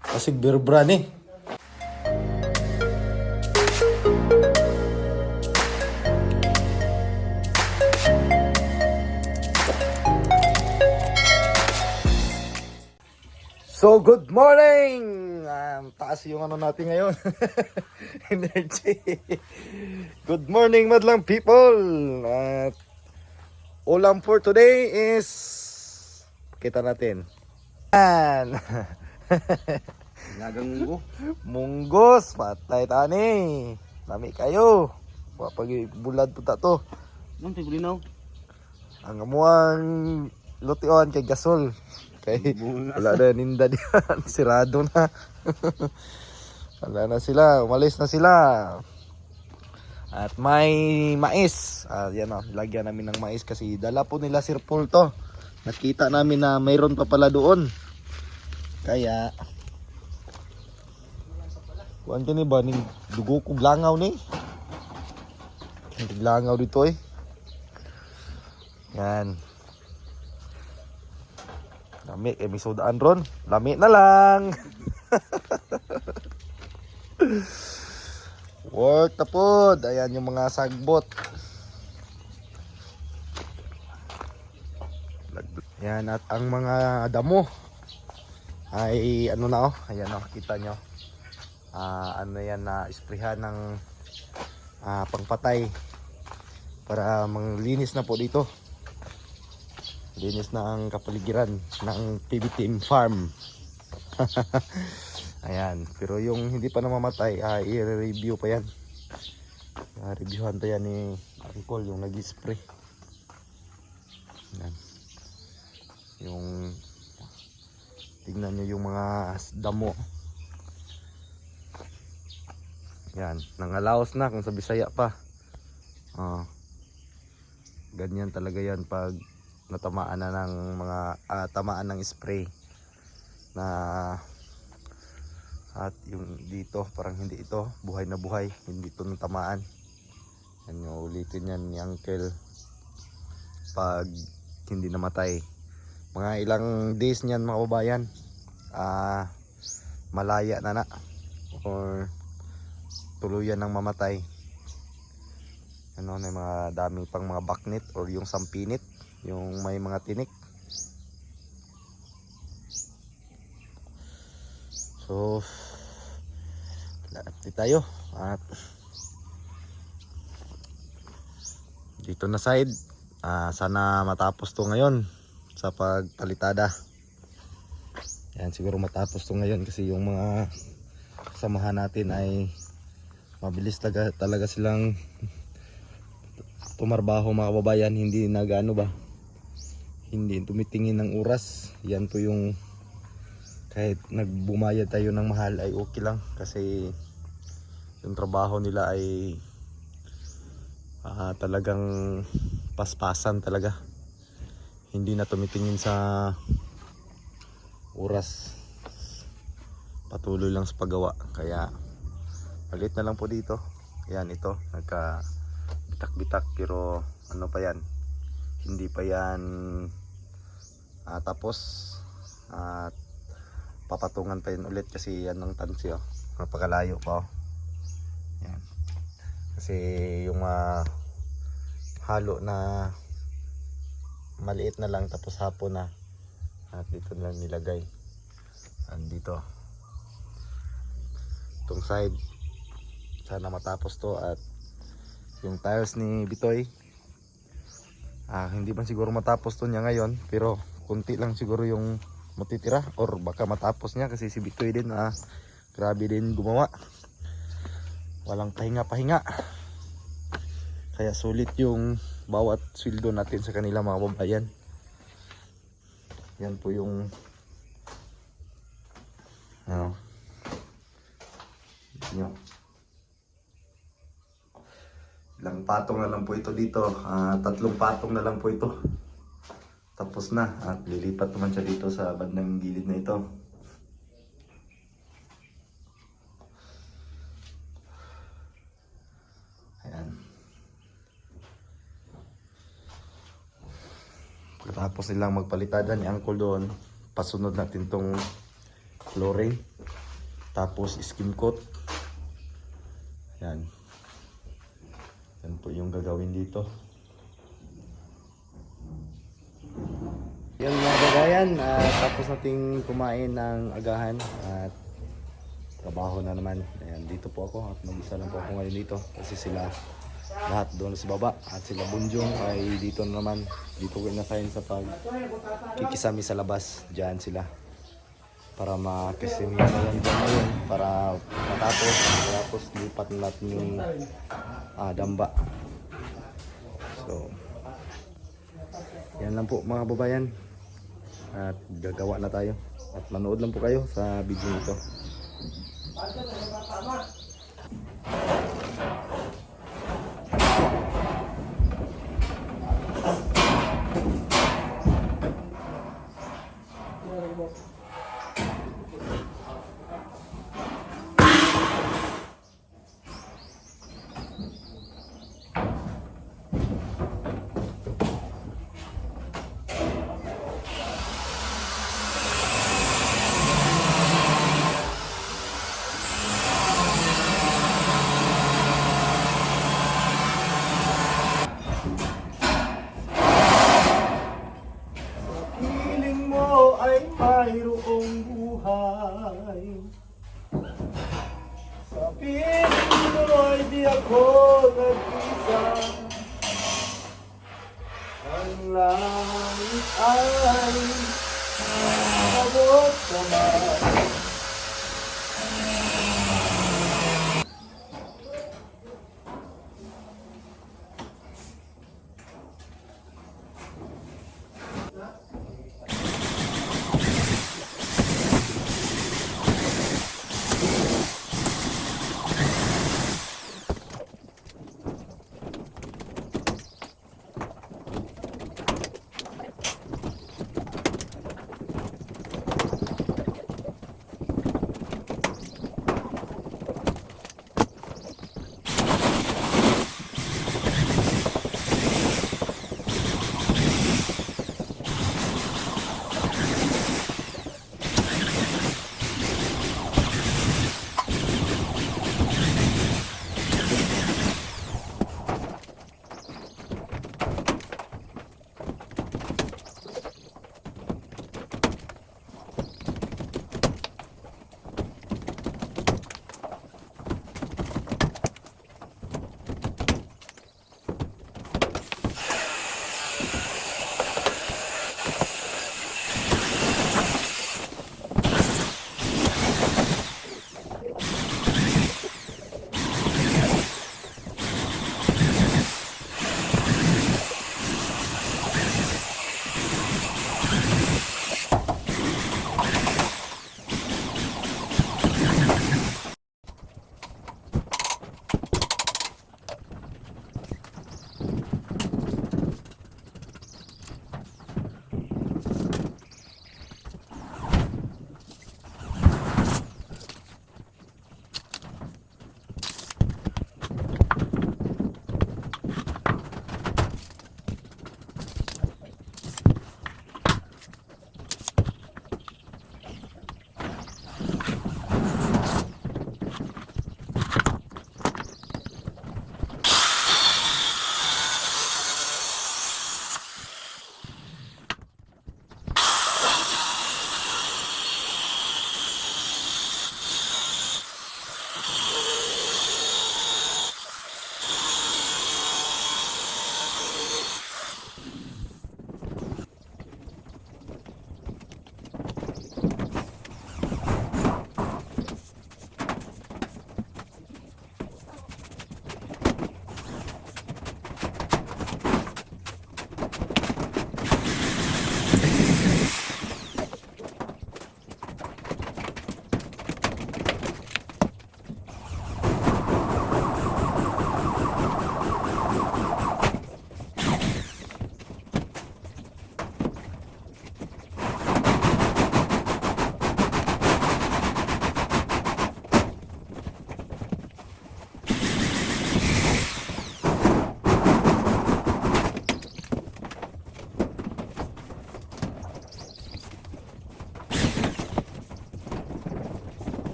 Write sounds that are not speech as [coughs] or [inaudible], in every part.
Kasi birbra ni. So, good morning! Um, taas yung ano natin ngayon. [laughs] Energy. Good morning, madlang people! At ulam for today is... Kita natin. Yan! [laughs] Lagang munggo. Munggos, patay tani. Lami kayo. Wapag bulad po ta to. Nang tayo linaw. Ang amuang lution kay gasol. Kay wala na ninda diyan. [laughs] Sirado na. [laughs] wala na sila. Umalis na sila. At may mais. Ah, yan o. Lagyan namin ng mais kasi dala po nila Sir Paul to. Nakita namin na mayroon pa pala doon. Kaya Kuan ka ni ba ning dugo ko langaw ni? Hindi langaw dito eh. Yan. Lami, eh, may sodaan ron. Lami na lang. [laughs] Work na po. Ayan yung mga sagbot. Yan at ang mga damo ay ano na oh. Ayan oh, kita nyo. Ah, ano yan na isprehan ng ah, pangpatay para manglinis na po dito. Linis na ang kapaligiran ng PB Team Farm. [laughs] Ayan, pero yung hindi pa namamatay, ah, i-review pa yan. Ah, reviewhan pa yan ni Uncle, yung nag-spray. Ayan. Yung tingnan nyo yung mga damo. Yan, nangalaos na kung sa Bisaya pa. Ah. ganyan talaga yan pag natamaan na ng mga ah, tamaan ng spray na at yung dito parang hindi ito. Buhay na buhay. Hindi ito natamaan. Yan yung ulitin yan ni uncle. Pag hindi namatay. Mga ilang days niyan mga kababayan. Ah malaya na na. Or tuluyan ng mamatay. Ano na mga dami pang mga baknit or yung sampinit. Yung may mga tinik so update tayo at dito na side. Ah, sana matapos to ngayon sa pagpalitada. Yan siguro matapos to ngayon kasi yung mga kasamahan natin ay mabilis talaga, talaga silang tumarbaho mga kababayan. Hindi nagano ba? Hindi tumitingin ng oras. Yan po yung kahit nagbumayad tayo ng mahal ay okay lang kasi yung trabaho nila ay ah, talagang paspasan talaga hindi na tumitingin sa oras patuloy lang sa paggawa kaya Palit na lang po dito. Yan ito, nagka bitak-bitak pero ano pa yan? Hindi pa yan ah, tapos at papatungan pa yun ulit kasi yan ng tansyo. Napakalayo pa. Oh. Yan. Kasi yung ah, halo na maliit na lang tapos hapon na at dito na lang nilagay andito itong side sana matapos to at yung tiles ni Bitoy ah, hindi man siguro matapos to niya ngayon pero kunti lang siguro yung matitira or baka matapos niya kasi si Bitoy din ah, grabe din gumawa walang pahinga pahinga kaya sulit yung bawat sweldo natin sa kanila mga babayan yan po yung ano yun Ilang patong na lang po ito dito. Ah, tatlong patong na lang po ito. Tapos na. At lilipat naman siya dito sa bandang gilid na ito. Ayan. Tapos nilang magpalitada ni Uncle doon. Pasunod natin tong flooring. Tapos skim coat. Yan. Yan po yung gagawin dito. Gagayan, ah, tapos nating kumain ng agahan at trabaho na naman. Ayan, dito po ako at mag-isa lang po ako ngayon dito kasi sila lahat doon sa baba at sila Bunjong ay dito na naman. Dito ko inasayin sa pag kikisami sa labas. Diyan sila para makisimi na lang ngayon para matapos tapos lipat na natin yung ah, damba. So, yan lang po mga babayan. At gagawa na tayo. At manood lang po kayo sa video ito. Mayroong buhay. Sa ay di ako nag-isa. Ang langit ay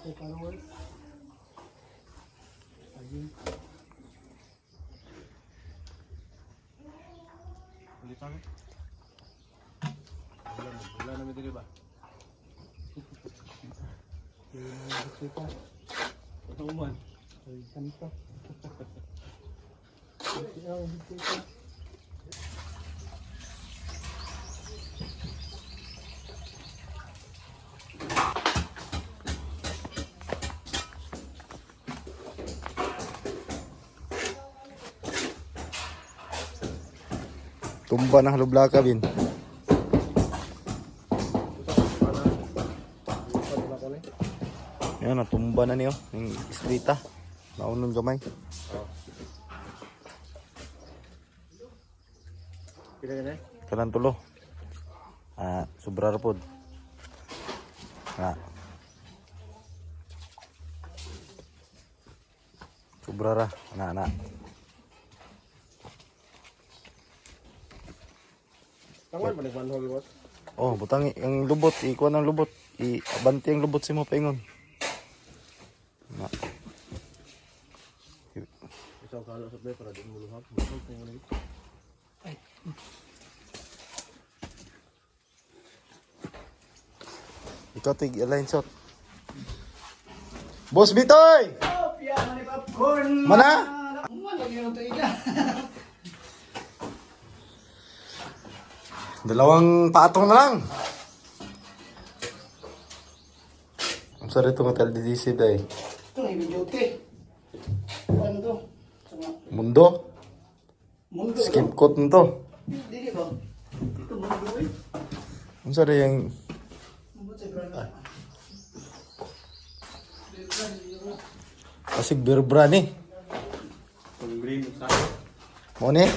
abot kamay Wala namin dili ba? Ito uman. Tumba na halublaka bin. Yan, natumba na niyo. Yung iskrita. Naunong gamay. Pila na? Kanan tulo. Ah, sobra ra pod. Ah. Sobra ra, ana Tangan pa nagmanhol boss. Oh, butang i- ang lubot, ikuha ng lubot. I-abanti ang lubot si mo paingon. Na. Isaw kalo sa play para di mo luhap. Lagi. Ikaw tig align shot. Boss Bitoy! Mana? [laughs] Dalawang patong na lang. Ang sarili itong hotel di DC day. Ito, may video okay. Ano to? Mundo. Mundo. Skip coat nito. Dili ba? Ito, mundo eh. Ang sarili yung Mundo sa brand. kasig berbra ni. Kung green sa Mo ni?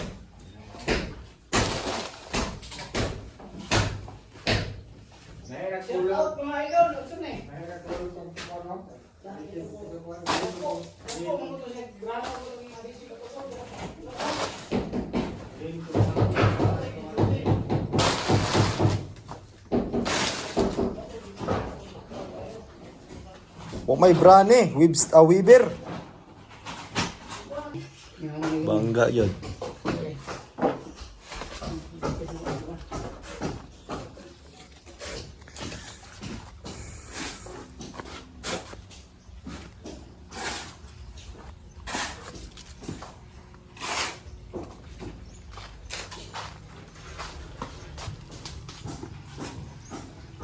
Shout out mga idol. Ano na eh? O may ah, weaver. Bangga yun.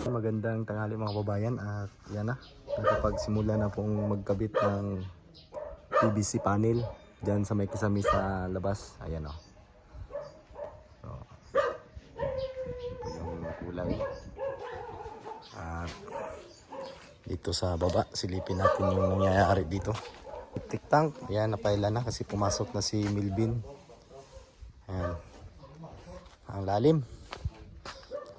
Magandang tanghali mga kababayan at yan na, nakapagsimula na pong magkabit ng PVC panel dyan sa may kisami sa labas. Ayan o. So, ito yung kulay. At dito sa baba, silipin natin yung nangyayari dito. Tik tank, ayan napaila na kasi pumasok na si Milvin. Ayan. Ang lalim.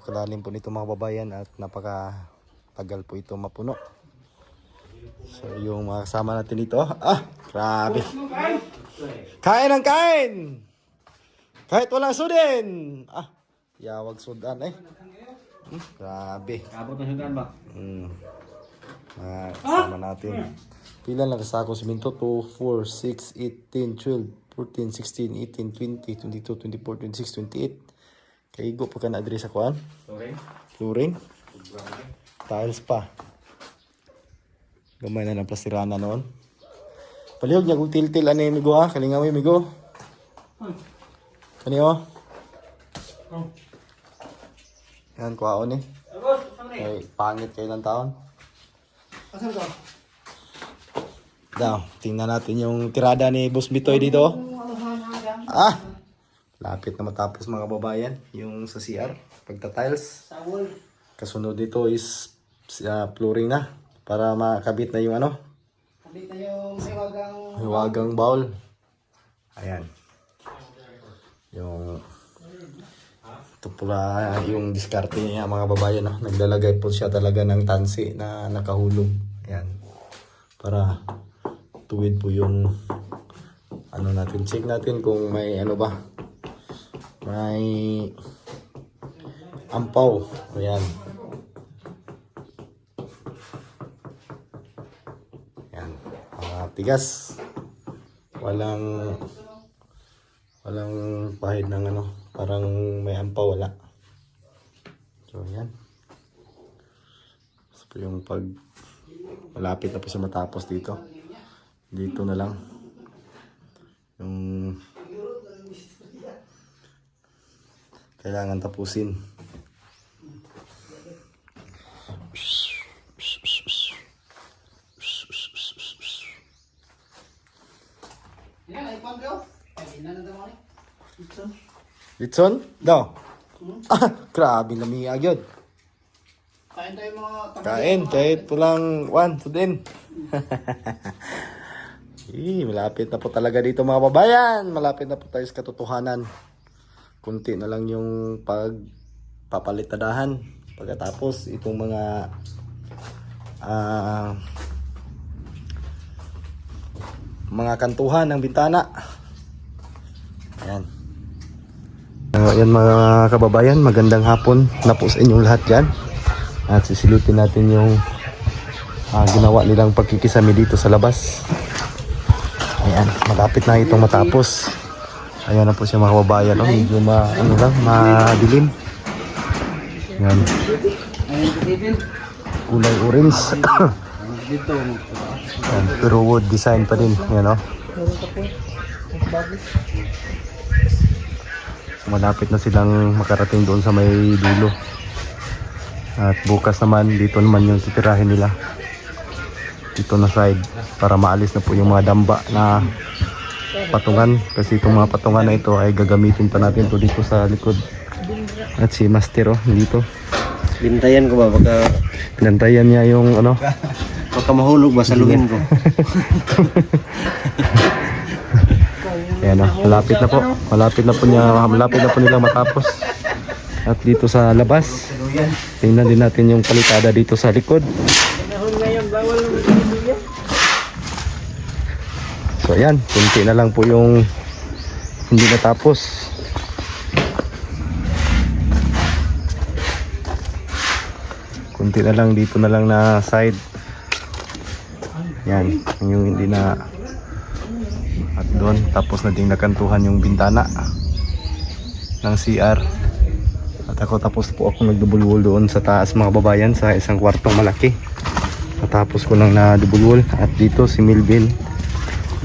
Kalalim po nito mga babayan at napaka tagal po ito mapuno. So yung mga kasama natin dito, ah, grabe. Kain ng kain! Kahit walang sudin! Ah, yawag sudan eh. Hmm, grabe. Abot na sudan ba? Hmm. Ah, kasama natin. Pila lang kasako siminto? 2, 4, 6, 8, 10, 12, 14, 16, 18, 20, 22, 24, 26, 28. Kaigo pa ka na address sa kuan? Sorry. Flooring. Tiles pa. Gamay na ng plastirana noon. Palihog niya kung til-til ano yung migo ha. Kalingawi migo. Kaniyo. Yan, kuhaon eh. Ay, pangit kayo ng taon. Asan to? Daw, tingnan natin yung tirada ni Boss Bitoy dito. Ah! Lapit na matapos mga babayan. Yung sa CR, pagta-tiles. Kasunod dito is uh, flooring na. Para makabit na yung ano, Kabit na yung siwagang... Hiwagang bowl. Ayan. Yung ito pula yung diskarte niya mga babayan. No? Naglalagay po siya talaga ng tansi na nakahulog. Ayan. Para tuwid po yung ano natin. Check natin kung may ano ba. May ampaw. Ayan. Ayan. Uh, tigas. Walang walang pahid ng ano. Parang may ampaw wala. So, ayan. So, yung pag malapit na po siya matapos dito. Dito na lang. Ni. Ito. Litson? Daw. [laughs] Ah, grabe namiyag yun. Kain tayo mga tabi- Kain, kahit pulang one to din. Eh, malapit na po talaga dito mga babayan. Malapit na po tayo sa katotohanan. Kunti na lang yung pagpapalitadahan. Pagkatapos, itong mga ah mga kantuhan ng bintana. Ayan. Uh, yan mga kababayan, magandang hapon na po sa inyong lahat dyan. At sisilipin natin yung ah, ginawa nilang pagkikisami dito sa labas. Ayan, malapit na itong matapos. Ayan na po siya mga kababayan. Oh, medyo ma, ano lang, madilim. Ayan, kulay orange. [coughs] Ayan, pero wood design pa din. Ayan, oh. Malapit na silang makarating doon sa may dulo. At bukas naman, dito naman yung titirahin nila. Dito na side para maalis na po yung mga damba na patungan. Kasi itong mga patungan na ito ay gagamitin pa natin to dito sa likod. At si Master oh, dito. Bintayan ko ba? Baka, Pinantayan niya yung ano, baka mahulog ba? Saluhin ko. [laughs] Ayan na, malapit na po. Malapit na po niya, malapit na po nilang matapos. At dito sa labas, tingnan din natin yung palitada dito sa likod. So ayan, kunti na lang po yung hindi natapos. Kunti na lang dito na lang na side. Yan, yung hindi na at doon. Tapos na ding nakantuhan yung bintana ng CR at ako tapos po ako nagdouble wall doon sa taas mga babayan sa isang kwartong malaki. Natapos ko nang na double wall at dito si Milvin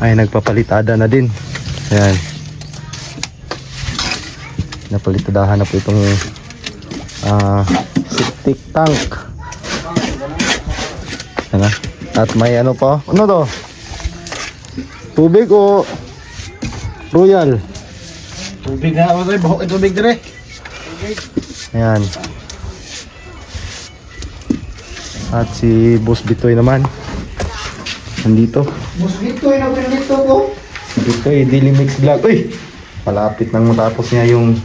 ay nagpapalitada na din ayan napalitadahan na po itong ah, septic tank Ayan na. at may ano pa ano to Tubig o Royal? Tubig na ako tayo. Bahok yung tubig dire. Ayan. At si Boss Bitoy naman. Nandito. Bus dito, ina ko dito ko. Si Bitoy, Daily Mix Vlog. Uy! Malapit nang matapos niya yung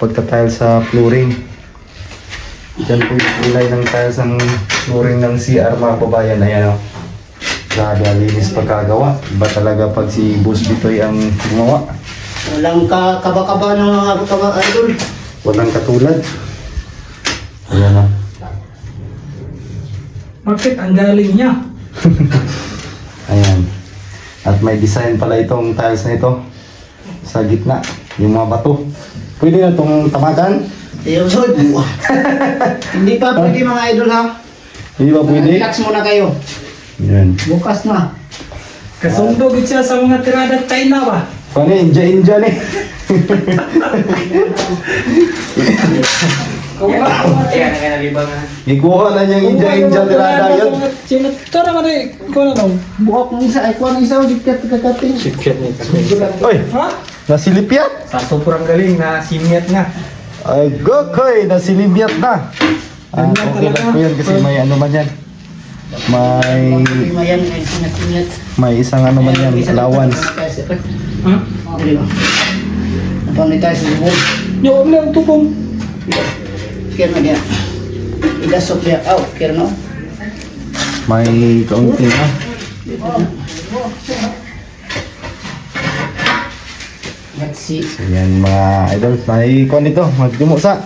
pagka-tile sa flooring. Diyan po yung kulay ng tiles ng flooring ng CR mga kababayan. Ayan o. Grabe ang linis pagkagawa. Iba talaga pag si Boss Bitoy ang gumawa. Walang ka kaba-kaba ng mga kaba idol. Walang katulad. Ayan na. Bakit ang galing niya? [laughs] Ayan. At may design pala itong tiles na ito. Sa gitna. Yung mga bato. Pwede na itong tamakan? Ayun, [laughs] Hindi pa pwede mga idol ha. Hindi ba pwede? Relax muna kayo. Yan. Bukas na. Kasundog siya sa mga tirada China ba? Paano Inja Inja ni? [laughs] Ikuha na niyang Inja Inja tirada yun. China, tara ka rin. Ikaw na daw. Buhok ng isa, ay kuha ng isa, dikkat kakating. Oy! Ha? Nasilip yan? Sa sobrang galing na simyat nga. Ay, gokoy! Nasilip na! Ah, Ganyan okay lang talaga. po yun kasi may ano man yan. May Mayan, ay sinat-sinat. may isang ano man yan, allowance. Ha? Napangit tayo sa bubog. Yung huwag lang tupong. Na niya. Idasok niya. Aw, kaya no? May kaunti na. Let's see. So yan mga idol, may kuha nito, magdimo sa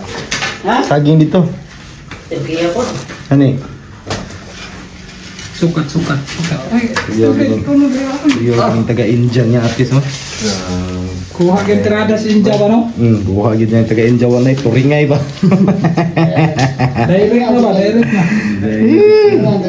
Ha? saging dito. Kaya po. Ano eh? Sukat, sukat, sukat. Ay, sukat. Iyo ang taga India niya artis mo. Kuha kang tirada sa India ba no? Hmm, buha gid niya taga India wanay turingay ba. Direct na ba? Direct na. [laughs]